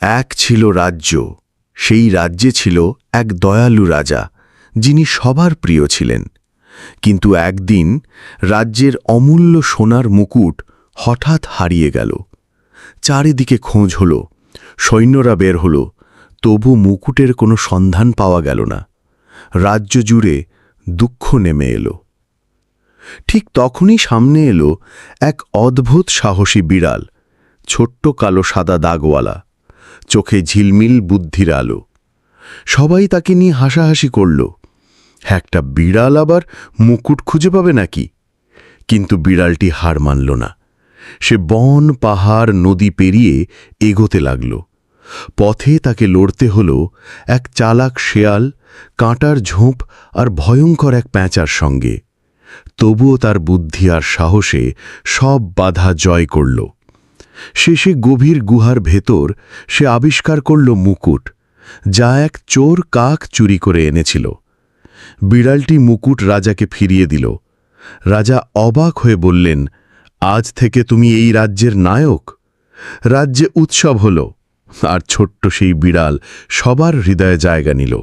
এক ছিল রাজ্য, সেই রাজ্যে ছিল এক দয়ালু রাজা, যিনি সবার প্রিয় ছিলেন। কিন্তু একদিন রাজ্যের অমূল্য সোনার মুকুট হঠাৎ হারিয়ে গেল। চারিদিকে খোঁজ হল, সৈন্যরা বের হল, তবু মুকুটের কোনো সন্ধান পাওয়া গেল না। রাজ্য জুড়ে দুঃখ নেমে এলো। ঠিক তখনই সামনে এলো এক অদ্ভুত সাহসী বিড়াল, ছোট্ট কালো সাদা দাগওয়ালা। চোখে ঝিলমিল বুদ্ধির আলো। সবাই তাকে নিয়ে হাসাহাসি করল। একটা বিড়াল আবার মুকুট খুঁজে পাবে নাকি? কিন্তু বিড়ালটি হার মানল না। সে বন, পাহাড়, নদী পেরিয়ে এগোতে লাগল। পথে তাকে লড়তে হল এক চালাক শেয়াল, কাঁটার ঝোঁপ আর ভয়ঙ্কর এক প্যাঁচার সঙ্গে। তবুও তার বুদ্ধি আর সাহসে সব বাধা জয় করল। শেষে গভীর গুহার ভেতর সে আবিষ্কার করল মুকুট, যা এক চোর কাক চুরি করে এনেছিল। বিড়ালটি মুকুট রাজাকে ফিরিয়ে দিল। রাজা অবাক হয়ে বললেন, আজ থেকে তুমি এই রাজ্যের নায়ক? রাজ্যে উৎসব হল, আর ছোট্ট সেই বিড়াল সবার হৃদয়ে জায়গা নিল।